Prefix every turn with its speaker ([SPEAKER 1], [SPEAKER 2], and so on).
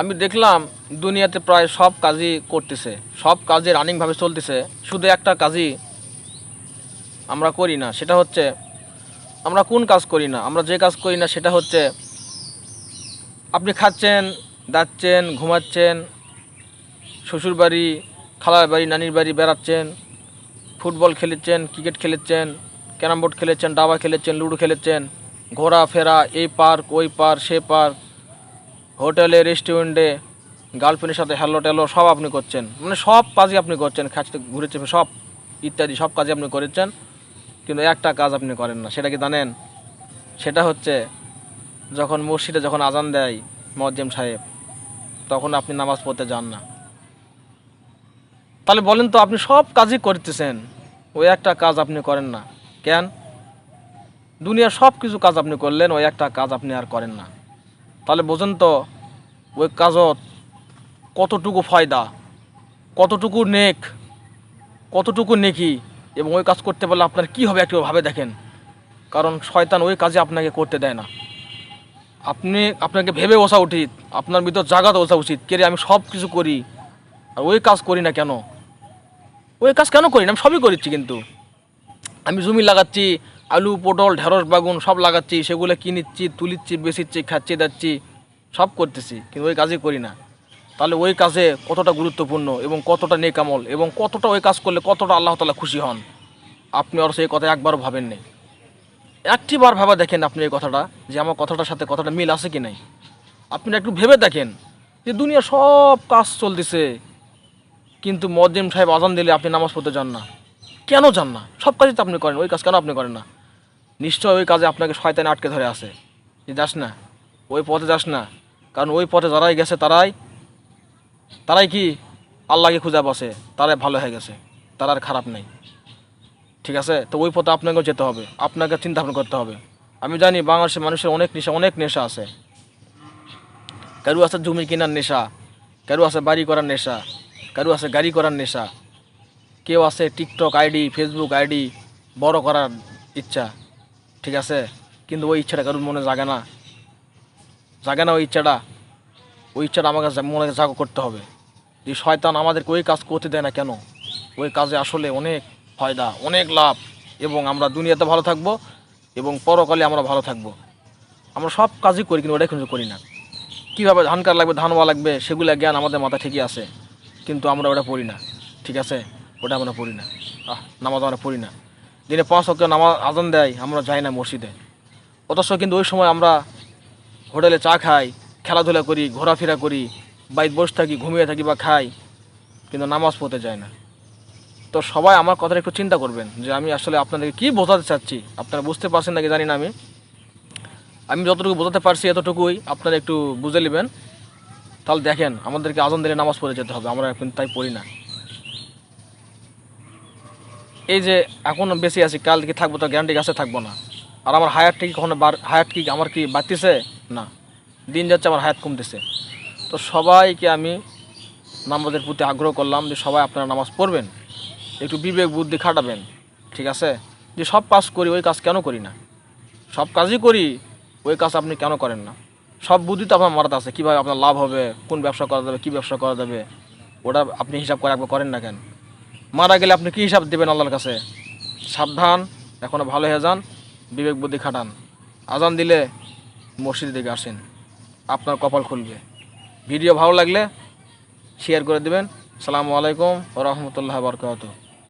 [SPEAKER 1] আমি দেখলাম দুনিয়াতে প্রায় সব কাজই করতেছে। সব কাজে রানিংভাবে চলতেছে। শুধু একটা কাজই আমরা করি না, সেটা হচ্ছে আমরা কোন কাজ করি না? আমরা যে কাজ করি না, সেটা হচ্ছে আপনি খাচ্ছেন, দাচ্ছেন, ঘুমাচ্ছেন শ্বশুর বাড়ি খালার বাড়ি, নানির বাড়ি বেড়াচ্ছেন, ফুটবল খেলেছেন, ক্রিকেট খেলেছেন, ক্যারাম বোর্ড খেলেছেন, দাবা খেলেছেন, লুডো খেলেছেন, ঘোরাফেরা, এই পার্ক, ওই পার্ক, সে পার্ক হোটেলে, রেস্টুরেন্টে, গার্লফ্রেন্ডের সাথে হ্যালো ট্যালো সব আপনি করছেন। মানে সব কাজই আপনি করছেন, খাচ্ছে, ঘুরেছে, সব ইত্যাদি সব কাজই আপনি করেছেন, কিন্তু একটা কাজ আপনি করেন না। সেটা কি জানেন? সেটা হচ্ছে যখন মসজিদে যখন আজান দেয় মজ্জেম সাহেব, তখন আপনি নামাজ পড়তে যান না। তাহলে বলেন তো আপনি সব কাজই করতেছেন ওই একটা কাজ আপনি করেন না। কেন? দুনিয়ার সব কিছু কাজ আপনি করলেন ওই একটা কাজ আপনি আর করেন না। তাহলে বোঝেন তো, ওই কাজত কতটুকু ফায়দা, কতটুকু নেক, কতটুকু নেকি, এবং ওই কাজ করতে পারলে আপনার কি হবে একটু ভাবে দেখেন। কারণ শয়তান ওই কাজে আপনাকে করতে দেয় না। আপনি, আপনাকে ভেবে বসা উচিত, আপনার ভিতর জাগাতে বসা উচিত কেরে আমি সব কিছু করি, আর ওই কাজ করি না কেন? ওই কাজ কেন করি না? আমি সবই করিচ্ছি কিন্তু। আমি জমি লাগাচ্ছি আলু, পটল, ঢেঁড়স, বাগুন সব লাগাচ্ছি, সেগুলো কিনিচ্ছি, তুলিচ্ছি, বেচিচ্ছি, খাচ্ছি, দাচ্ছি, সব করতেছি, কিন্তু ওই কাজই করি না। তাহলে ওই কাজে কতটা গুরুত্বপূর্ণ এবং কতটা নেকামল এবং কতটা ওই কাজ করলে কতটা আল্লাহ তালা খুশি হন? আপনি আর সেই কথা একবারও ভাবেন নেই একটি বার ভাবা দেখেন আপনি এই কথাটা, যে আমার কথাটার সাথে কথাটা মিল আছে কি নাই। আপনি একটু ভেবে দেখেন যে দুনিয়া সব কাজ চলতেছে, কিন্তু মজ্জিম সাহেব আজান দিলে আপনি নামাজ পড়তে যান না। কেন যান না? সব কাজই তো আপনি করেন, ওই কাজ কেন আপনি করেন না? নিশ্চয় ওই কাজে আপনাকে শয়তানে আটকে ধরে আছে। যে যাস না, ওই পথে যাস না। কারণ ওই পথে যারাই গেছে তারাই তারাই কি আল্লাহকে খুঁজে বসে তারাই ভালো হয়ে গেছে, তারা আর খারাপ নেই। ঠিক আছে? তো ওই পথে আপনাকেও যেতে হবে, আপনাকে চিন্তা ভাবনা করতে হবে। আমি জানি বাংলাদেশের মানুষের অনেক নেশা অনেক নেশা আছে। কারু আছে জমি কেনার নেশা, কারু আছে বাড়ি করার নেশা, কারু আছে গাড়ি করার নেশা। কেউ আছে টিকটক আইডি, ফেসবুক আইডি, বড় করার ইচ্ছা, ঠিক আছে? কিন্তু ওই ইচ্ছাটা কারোর মনে জাগে না। জাগে না ওই ইচ্ছাটা। ওই ইচ্ছাটা আমাকে মনে জাগ করতে হবে। যে শয়তান আমাদেরকে ওই কাজ করতে দেয় না কেন? ওই কাজে আসলে অনেক ফায়দা, অনেক লাভ। এবং আমরা দুনিয়াতে ভালো থাকব এবং পরকালে আমরা ভালো থাকব। আমরা সব কাজই করি কিন্তু ওটাই কিন্তু করি না। কীভাবে ধান কাটা লাগবে ধান হওয়া লাগবে, সেগুলো জ্ঞান আমাদের মাথা ঠিকই আছে। কিন্তু আমরা ওটা পড়ি না, ঠিক আছে? ওটা আমরা পড়ি না। আহ, নামাজ আমরা পড়ি না। দিনে পাঁচ অক্ট নামাজ আজান দেয়, আমরা যাই না মসজিদে। অথচ কিন্তু ওই সময় আমরা হোটেলে চা খাই, খেলাধুলা করি, ঘোরাফেরা করি বাইক বসে থাকি, ঘুমিয়ে থাকি বা খাই, কিন্তু নামাজ পড়তে যায় না। তো সবাই আমার কথাটা একটু চিন্তা করবেন, যে আমি আসলে আপনাদেরকে কী বোঝাতে চাচ্ছি? আপনারা বুঝতে পারছেন নাকি জানি না আমি। আমি যতটুকু বোঝাতে পারছি এতটুকুই আপনারা একটু বুঝে নেবেন। তাহলে দেখেন, আমাদেরকে আজান দিলে নামাজ পড়ে যেতে হবে, আমরা এখন তাই পড়ি না। এই যে এখন বেশি আছি, কাল কি থাকব তো গ্যারান্টি গাছে থাকব না। আর আমার হায়ারটা কি কখনো হায়ার কি আমার কি বাড়তেছে? না। দিন যাচ্ছে আমার হায়াত কমতেছে। তো সবাইকে আমি নামাজের প্রতি আগ্রহ করলাম যে সবাই আপনারা নামাজ পড়বেন, একটু বিবেক বুদ্ধি খাটাবেন, ঠিক আছে? যে সব কাজ করি, ওই কাজ কেন করি না? সব কাজই করি, ওই কাজ আপনি কেন করেন না? সব বুদ্ধি তো আপনার মারাতে আছে, কীভাবে আপনার লাভ হবে, কোন ব্যবসা করা যাবে, কী ব্যবসা করা যাবে, ওটা আপনি হিসাব করে একবার করেন না কেন? মারা গেলে আপনি কী হিসাব দেবেন আল্লাহর কাছে? সাবধান এখনও ভালো হয়ে যান, বিবেক বুদ্ধি খাটান। আজান দিলে মসজিদ দিকে আসেন, আপনার কপাল খুলবে। ভিডিও ভালো লাগলে শেয়ার করে দেবেন। সালামু আলাইকুম ও রহমতুল্লাহ বরকাত